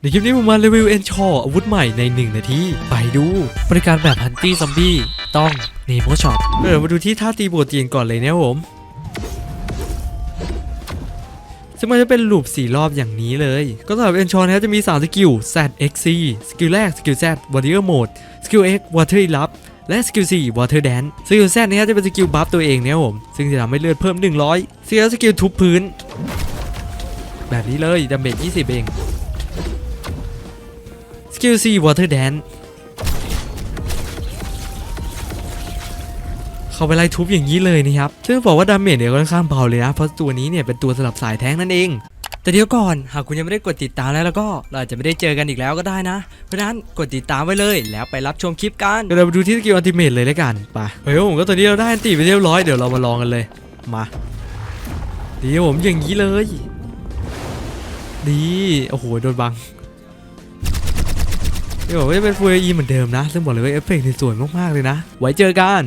ในคลิปนี้ผมมารีวิวเอนชออาวุธใหม่ใน 1 นาที ไปดู บริการแบบฮันตี้ซอมบี้ต้องเนโมช็อปเดี๋ยวมาดูที่ท่าตีโปรตีนก่อนเลยนะผมซึ่งมันจะเป็นลูป4รอบอย่างนี้เลย ก็สำหรับเอนชอนนะจะมี 3 สกิล Z X C สกิลแรก สกิล Z Warrior Mode สกิล X Water Erupt และสกิล 4 Water Dance สกิล Z นะครับจะเป็นสกิลบัฟตัวเองเนะครับผมซึ่งจะทำให้เลือดเพิ่ม 100สกิลสกิลทุบพื้น แบบนี้เลยดาเมจ20 เอง สกิล4 Water Dance เขาไปไล่ทุบอย่างนี้เลยนะครับ ซึ่งบอกว่าดาเมจเนี่ยค่อนข้างเบาเลยนะ เพราะตัวนี้เนี่ยเป็นตัวสลับสายแท้งนั่นเอง แต่เดี๋ยวก่อน หากคุณยังไม่ได้กดติดตามแล้วแล้วก็ เราจะไม่ได้เจอกันอีกแล้วก็ได้นะ เพราะนั้นกดติดตามไว้เลย แล้วไปรับชมคลิปกัน เดี๋ยวเราไปดูที่สกิลอัลติเมทเลยแล้วกัน ไป เฮ้ยผมก็ตอนนี้เราได้อันติไปเรียบร้อย เดี๋ยวเรามาลองกันเลย มาดีผมอย่างนี้เลย ดี โอ้โห โดนบัง เดี๋ยวผมจะเป็นฟูเอเหมือนเดิมนะ ซึ่งบอกเลยว่าเอฟเฟกต์นี่สวยมากๆเลยนะ ไว้เจอกัน